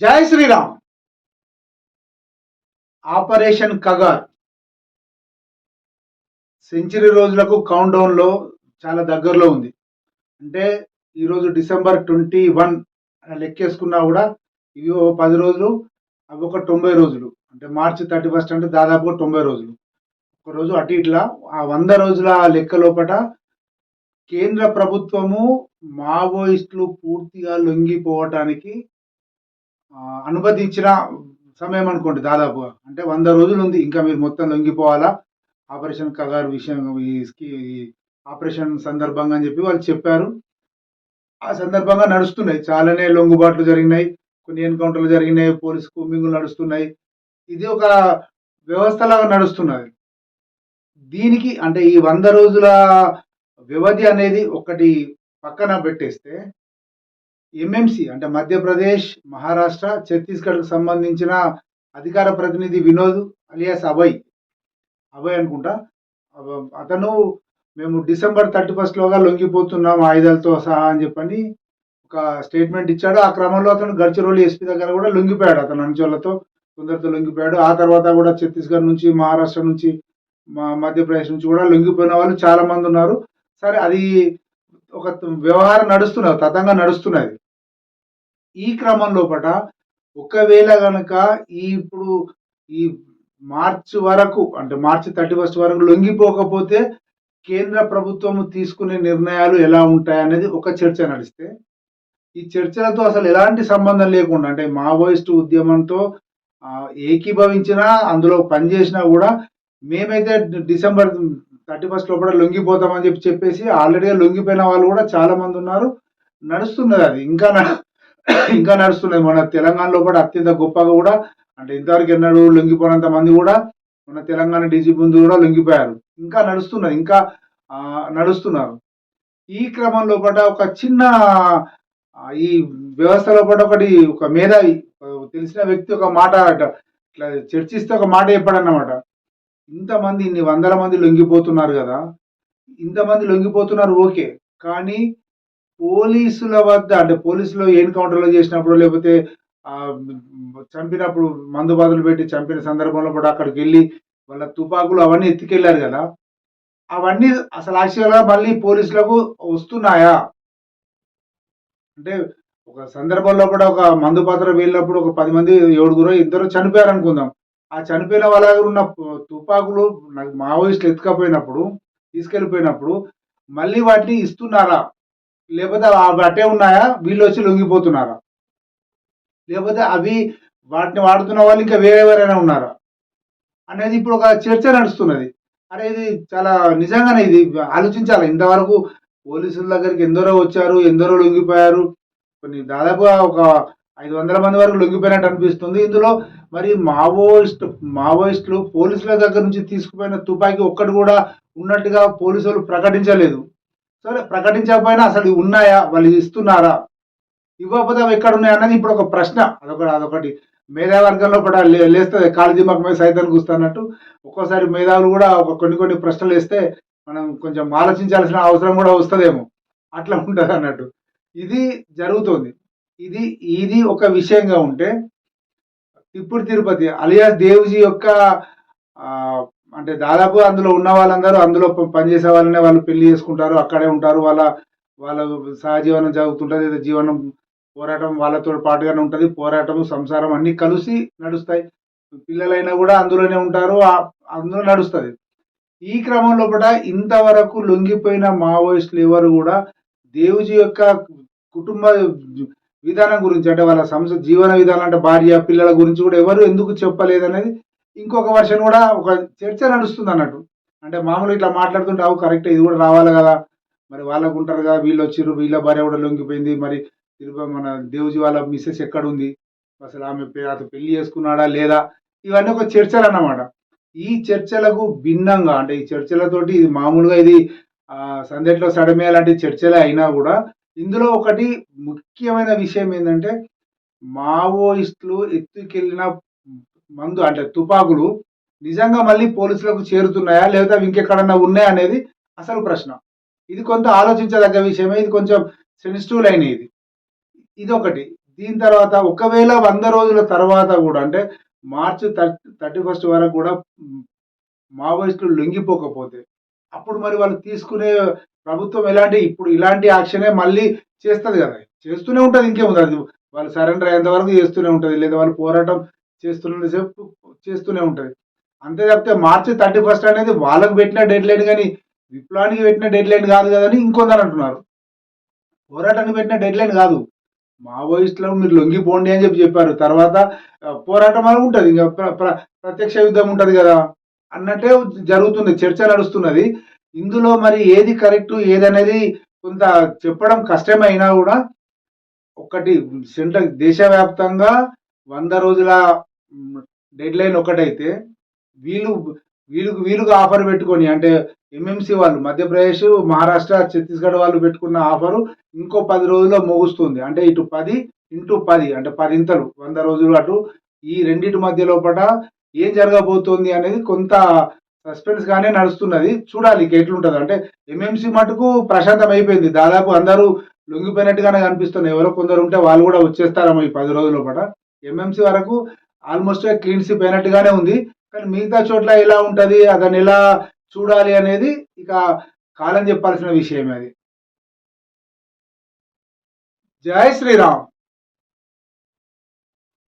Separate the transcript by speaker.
Speaker 1: జై Shriram. Operation Kagar. Century రోజులకు count డౌన్లో చాలా దగ్గరలో ఉంది. అంటే ఈరోజు డిసెంబర్ ట్వంటీ వన్ లెక్కేసుకున్నా కూడా ఇవి ఓ పది రోజులు అవి ఒక తొంభై రోజులు. అంటే మార్చి థర్టీ ఫస్ట్ అంటే దాదాపు తొంభై రోజులు. ఒక రోజు అటు ఇట్లా ఆ వంద రోజుల లెక్క లోపట కేంద్ర ప్రభుత్వము మావోయిస్టులు పూర్తిగా లొంగిపోవటానికి అనుమతించిన సమయం అనుకోండి దాదాపుగా. అంటే వంద రోజులు ఉంది. ఇంకా మీరు మొత్తం లొంగిపోవాలా ఆపరేషన్ కగారు విషయం ఈ ఆపరేషన్ సందర్భంగా అని చెప్పి వాళ్ళు చెప్పారు. ఆ సందర్భంగా నడుస్తున్నాయి. చాలానే లొంగుబాట్లు జరిగినాయి. కొన్ని ఎన్కౌంటర్లు జరిగినాయి. పోలీస్ కూమింగులు నడుస్తున్నాయి. ఇది ఒక వ్యవస్థలాగా నడుస్తున్నది. దీనికి అంటే ఈ వంద రోజుల వ్యవధి అనేది ఒకటి పక్కన పెట్టేస్తే ఎంఎంసి అంటే మధ్యప్రదేశ్ మహారాష్ట్ర ఛత్తీస్గఢ్కు సంబంధించిన అధికార ప్రతినిధి వినోద్ అలియాస్ అభయ్. అభయ్ అనుకుంటా. అతను మేము డిసెంబర్ థర్టీ ఫస్ట్లోగా లొంగిపోతున్నాం ఆయుధాలతో సహా అని చెప్పని ఒక స్టేట్మెంట్ ఇచ్చాడు. ఆ క్రమంలో అతను గడ్చిరోలి ఎస్పీ దగ్గర కూడా లొంగిపోయాడు అతను అనుచరులతో. కొందరితో లొంగిపోయాడు. ఆ తర్వాత కూడా ఛత్తీస్గఢ్ నుంచి మహారాష్ట్ర నుంచి మా మధ్యప్రదేశ్ నుంచి కూడా లొంగిపోయిన వాళ్ళు చాలా మంది ఉన్నారు. సరే అది ఒక వ్యవహారం నడుస్తున్నది తతంగా నడుస్తున్నది. ఈ క్రమం పట ఒకవేళ కనుక ఈ ఇప్పుడు ఈ మార్చి వరకు అంటే మార్చి థర్టీ ఫస్ట్ వరకు లొంగిపోకపోతే కేంద్ర ప్రభుత్వము తీసుకునే నిర్ణయాలు ఎలా ఉంటాయి అనేది ఒక చర్చ నడిస్తే ఈ చర్చలతో అసలు ఎలాంటి సంబంధం లేకుండా అంటే మావోయిస్టు ఉద్యమంతో ఏకీభవించినా అందులో పనిచేసినా కూడా మేమైతే డిసెంబర్ థర్టీ ఫస్ట్ లోపల లొంగిపోతామని చెప్పి చెప్పేసి ఆల్రెడీగా లొంగిపోయిన వాళ్ళు కూడా చాలామంది ఉన్నారు. నడుస్తున్నది అది. ఇంకా ఇంకా నడుస్తున్నాయి. మన తెలంగాణలో కూడా అత్యంత గొప్పగా కూడా అంటే ఇంతవరకు ఎన్నడూ లొంగిపోయినంత మంది కూడా మన తెలంగాణ డీజీ ముందు కూడా లొంగిపోయారు. ఇంకా నడుస్తున్నారు ఇంకా నడుస్తున్నారు. ఈ క్రమం లోపల ఒక చిన్న ఈ వ్యవస్థ లోపల ఒకటి ఒక మేధావి తెలిసిన వ్యక్తి ఒక మాట అట- ఇట్లా చర్చిస్తే ఒక మాట చెప్పాడన్నమాట. ఇంతమంది ఇన్ని వందల మంది లొంగిపోతున్నారు కదా. ఇంతమంది లొంగిపోతున్నారు ఓకే. కానీ పోలీసుల వద్ద అంటే పోలీసులు ఎన్కౌంటర్లో చేసినప్పుడు లేకపోతే చంపినప్పుడు మందు బాధలు పెట్టి చంపిన సందర్భంలో కూడా అక్కడికి వెళ్ళి వాళ్ళ తుపాకులు అవన్నీ ఎత్తుకెళ్ళారు కదా. అవన్నీ అసలు యాక్చువల్గా మళ్ళీ పోలీసులకు వస్తున్నాయా? అంటే ఒక సందర్భంలో కూడా ఒక మందు పాత్ర వెళ్ళినప్పుడు ఒక పది మంది ఏడుగురు ఇద్దరు చనిపోయారు అనుకుందాం ఆ చనిపోయిన వాళ్ళ దగ్గర ఉన్న తుపాకులు నాకు మావోయిస్టులు ఎత్తుకపోయినప్పుడు తీసుకెళ్ళిపోయినప్పుడు మళ్ళీ వాటిని ఇస్తున్నారా? లేకపోతే అవి అట్టే ఉన్నాయా? వీళ్ళు వచ్చి లొంగిపోతున్నారా? లేకపోతే అవి వాటిని వాడుతున్న వాళ్ళు ఇంకా వేరే ఎవరైనా ఉన్నారా? అనేది ఇప్పుడు ఒక చర్చ నడుస్తున్నది. అరే ఇది చాలా నిజంగానే ఇది ఆలోచించాలి. ఇంతవరకు పోలీసుల దగ్గరికి ఎందరో వచ్చారు ఎందరో లొంగిపోయారు. కొన్ని దాదాపుగా ఒక ఐదు వందల మంది వరకు లొంగిపోయినట్టు అనిపిస్తుంది. ఇందులో మరి మావోయిస్ట్ మావోయిస్టులు పోలీసుల దగ్గర నుంచి తీసుకుపోయిన తుపాకీ ఒక్కటి కూడా ఉన్నట్టుగా పోలీసులు ప్రకటించలేదు. సరే ప్రకటించకపోయినా అసలు ఉన్నాయా? వాళ్ళు ఇస్తున్నారా? ఇవ్వకపోతే అవి ఎక్కడ ఉన్నాయి అన్నది ఇప్పుడు ఒక ప్రశ్న. అదొకటి అదొకటి. మేధావర్గంలో కూడా లే లేస్తుంది కాళీ మాకు మీద సైతాన్ని కూస్తున్నట్టు. ఒక్కోసారి మేధావులు కూడా ఒక కొన్ని కొన్ని ప్రశ్నలు వేస్తే మనం కొంచెం ఆలోచించాల్సిన అవసరం కూడా వస్తుందేమో. అట్లా ఉంటుంది అన్నట్టు. ఇది జరుగుతుంది. ఇది ఇది ఒక విషయంగా ఉంటే ఇప్పుడు తిరుపతి అలియాస్ దేవుజీ యొక్క అంటే దాదాపు అందులో ఉన్న వాళ్ళందరూ అందులో పనిచేసే వాళ్ళనే వాళ్ళు పెళ్ళి చేసుకుంటారు అక్కడే ఉంటారు వాళ్ళ వాళ్ళ సహజీవనం జరుగుతుంటుంది జీవనం పోరాటం వాళ్ళతో పాటుగానే ఉంటుంది పోరాటం సంసారం అన్నీ కలిసి నడుస్తాయి. పిల్లలైనా కూడా అందులోనే ఉంటారు అందులో నడుస్తుంది. ఈ క్రమం లోపల ఇంతవరకు లొంగిపోయిన మావోయిస్టులు ఎవరు కూడా దేవుజీ యొక్క కుటుంబ విధానం గురించి అంటే వాళ్ళ సంస జీవన విధానం అంటే భార్య పిల్లల గురించి కూడా ఎవరు ఎందుకు చెప్పలేదనేది ఇంకొక వర్షన్ కూడా ఒక చర్చ నడుస్తుంది అన్నట్టు. అంటే మామూలు ఇట్లా మాట్లాడుతుంటే అవు కరెక్ట్ ఇది కూడా రావాలి కదా. మరి వాళ్ళకు ఉంటారు కదా వీళ్ళు వచ్చిర్రు వీళ్ళ భార్య కూడా లొంగిపోయింది. మరి తిరుపతి మన దేవుజీ వాళ్ళ మిస్సెస్ ఎక్కడ ఉంది అసలు ఆమె అతను పెళ్ళి చేసుకున్నాడా లేదా? ఇవన్నీ ఒక చర్చలు అన్నమాట. ఈ చర్చలకు భిన్నంగా అంటే ఈ చర్చలతోటి ఇది మామూలుగా ఇది సందేట్లో సందట్లో సడమే లాంటి చర్చలే అయినా కూడా ఇందులో ఒకటి ముఖ్యమైన విషయం ఏంటంటే మావోయిస్టులు ఎత్తుకెళ్ళిన మందు అంటే తుపాకులు నిజంగా మళ్ళీ పోలీసులకు చేరుతున్నాయా? లేదా అవి ఇంకెక్కడన్నా ఉన్నాయా అనేది అసలు ప్రశ్న. ఇది కొంత ఆలోచించదగ్గ విషయమే. ఇది కొంచెం సెన్సిటివ్ లైన్ ఇది. ఇది ఒకటి దీని తర్వాత ఒకవేళ వంద రోజుల తర్వాత కూడా అంటే మార్చి థర్టీ ఫస్ట్ వరకు కూడా మావోయిస్టులు లొంగిపోకపోతే అప్పుడు మరి వాళ్ళు తీసుకునే ప్రభుత్వం ఎలాంటి ఇప్పుడు ఇలాంటి యాక్షనే మళ్ళీ చేస్తుంది కదా. చేస్తూనే ఉంటుంది ఇంకేముంది? అది వాళ్ళు సరెండర్ అయ్యేంత వరకు చేస్తూనే ఉంటుంది. లేదా వాళ్ళు పోరాటం చేస్తున్నంతసేపు చేస్తూనే ఉంటుంది అంతే తప్పితే మార్చి థర్టీ ఫస్ట్ అనేది వాళ్ళకు పెట్టిన డెడ్ లైన్ కానీ విప్లవానికి పెట్టిన డెడ్ లైన్ కాదు కదని ఇంకొందరు అంటున్నారు. పోరాటానికి పెట్టిన డెడ్ లైన్ కాదు. మావోయిస్టులను మీరు లొంగిపోండి అని చెప్పి చెప్పారు. తర్వాత పోరాటం అని ఉంటుంది. ఇంకా ప్ర- ప్ర- ప్రత్యక్ష యుద్ధం ఉంటుంది కదా? అన్నట్టే జరుగుతుంది. చర్చ నడుస్తున్నది. ఇందులో మరి ఏది కరెక్ట్ ఏదనేది కొంత చెప్పడం కష్టమైనా కూడా ఒకటి సెంట్రల్ దేశవ్యాప్తంగా వంద రోజుల డెడ్ లైన్ ఒకటైతే వీళ్ళు వీళ్ళకు వీలుగా ఆఫర్ పెట్టుకొని అంటే ఎంఎంసి వాళ్ళు మధ్యప్రదేశ్ మహారాష్ట్ర ఛత్తీస్గఢ్ వాళ్ళు పెట్టుకున్న ఆఫరు ఇంకో పది రోజుల్లో ముగుస్తుంది. అంటే ఇటు పది ఇంటూ పది అంటే పదింతలు వంద రోజులు అటు ఈ రెండింటి మధ్య లోపల ఏం జరగబోతోంది అనేది కొంత సస్పెన్స్ గానే నడుస్తున్నది. చూడాలి ఇక అంటే ఎంఎంసి మటుకు ప్రశాంతం అయిపోయింది. దాదాపు అందరూ లొంగిపోయినట్టుగానే కనిపిస్తుంది ఎవరో కొందరు ఉంటే వాళ్ళు కూడా వచ్చేస్తారేమో ఈ పది రోజుల పాట ఎంఎంసి వరకు ఆల్మోస్ట్ క్లీన్ స్వీప్ అయినట్టుగానే ఉంది. కానీ మిగతా చోట్ల ఎలా ఉంటుంది అతను ఎలా చూడాలి అనేది ఇక కాలం చెప్పాల్సిన విషయమే అది. జై శ్రీరామ్.